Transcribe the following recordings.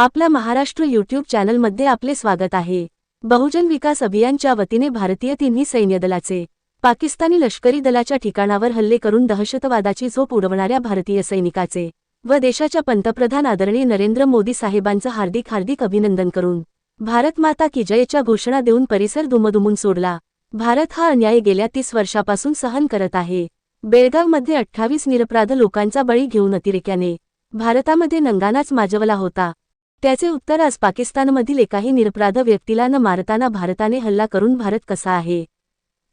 आपल्या महाराष्ट्र यूट्यूब चॅनलमध्ये आपले स्वागत आहे. बहुजन विकास अभियानच्या वतीने भारतीय तिन्ही सैन्य दलाचे पाकिस्तानी लष्करी दलाच्या ठिकाणावर हल्ले करून दहशतवादाची झोप उडवणाऱ्या भारतीय सैनिकाचे व देशाच्या पंतप्रधान आदरणीय नरेंद्र मोदी साहेबांचं हार्दिक हार्दिक अभिनंदन करून भारत माता की जयच्या घोषणा देऊन परिसर दुमदुमून सोडला. भारत हा अन्याय गेल्या तीस वर्षापासून सहन करत आहे. बेळगावमध्ये अठ्ठावीस निरपराध लोकांचा बळी घेऊन अतिरेक्याने भारतामध्ये नंगानाच माजवला होता. त्याचे उत्तर आज पाकिस्तानमधील एकाही निरपराध व्यक्तीला न मारताना भारताने हल्ला करून भारत कसा आहे?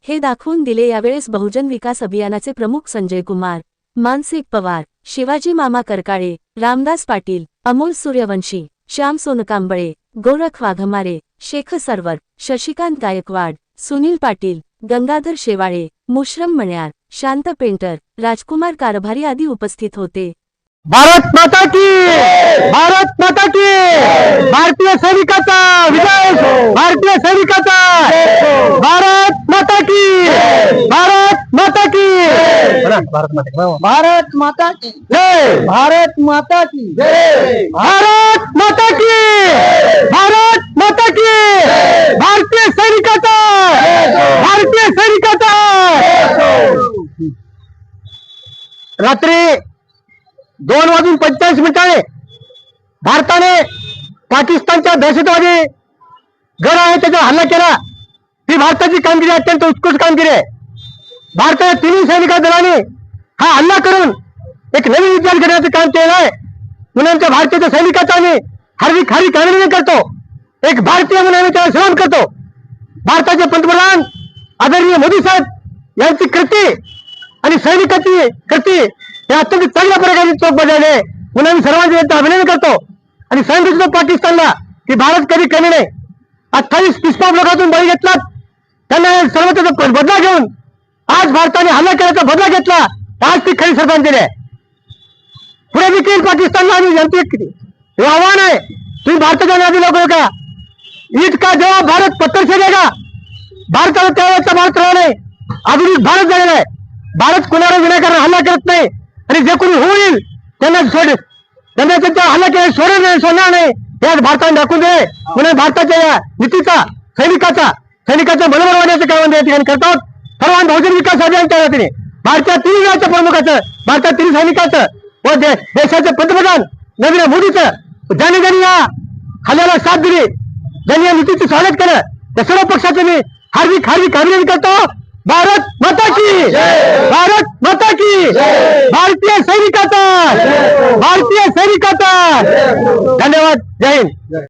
हे दाखवून दिले यावेळेस बहुजन विकास अभियानाचे प्रमुख संजय कुमार मानसिक पवार शिवाजी मामा करकाळे रामदास पाटील अमोल सूर्यवंशी श्याम सोनकांबळे गोरख वाघमारे शेख सरवर शशिकांत गायकवाड सुनील पाटील गंगाधर शेवाळे मुश्रम मण्यार शांत पेंटर राजकुमार कारभारी आदी उपस्थित होते. भारत माता की भारतीय सैनिकाचा विजय! भारतीय सैनिकाचा! भारत माता की! भारत माता की! भारत माता की भारत माता की। जय. भारत माता की। भारत माता की! भारत माता की! भारतीय सैनिकाचा! भारतीय सैनिकाचा! रात्री दोन वाजून पंचेचाळीस मिनिटाने भारताने पाकिस्तानच्या दहशतवादी गड आहे त्याच्यावर हल्ला केला ही भारताची कामगिरी अत्यंत उत्कृष्ट कामगिरी आहे. भारताच्या तिन्ही सैनिक दलाने हा हल्ला करून एक नवीन इतिहास करण्याचं काम केलं आहे. म्हणून आमच्या भारतीय सैनिकाचा आम्ही हार्दिक हार्दिक अभिनंदन करतो. एक भारतीय म्हणून आम्ही त्याला सलाम करतो. भारताचे पंतप्रधान आदरणीय मोदी साहेब यांची कृती आणि सैनिकाची कृती हे अत्यंत चांगल्या प्रकारे चोख बजावले म्हणून आम्ही सर्वांचे अभिनंदन करतो. आणि सांगितलं पाकिस्तानला की भारत कधी कमी नाही. अठ्ठावीस निष्पाप लोकांतून बळी घेतलात. त्यांना सर्व त्याचा बदला घेऊन आज भारताने हल्ला केल्याचा बदला घेतला. आज ती खरी श्रद्धांजली आहे. पुढे देखील पाकिस्तानला आणि जनते हे आव्हान आहे. तुम्ही भारताच्या नादी लोक का? ईद का जवाब भारत पत्थर देगा भारताला त्यावेळेचा भारत राहिला नाही. आधुनिक भारत झालेला आहे. भारत कुणावर विनाकारण हल्ला करत नाही. आणि जे कोणी होईल त्यांना सोड त्यांना त्यांच्या हल्ला केला सोडणार नाही. हे आज भारताने दाखवून दे. म्हणून भारताच्या या नीतीचा सैनिकाचा सैनिकाच्या मनोबल वाढण्याचं काम या ठिकाणी करतात. सर्वांना बहुजन विकास अभियानच्या वतीने भारतीय तिन्ही गावच्या प्रमुखाचं भारतात तिन्ही सैनिकाचं व देशाचे पंतप्रधान नरेंद्र मोदीचं ज्यांनी ज्यांनी या हल्ल्याला साथ दिली. ज्यांनी या नीतीचं स्वागत केलं त्या सर्व पक्षाचे मी हार्दिक हार्दिक अभिनंदन करतो. भारत माता की भारत माता की भारतीय सैनिकाचा भारतीय सैनिकाचा धन्यवाद जय हिंद।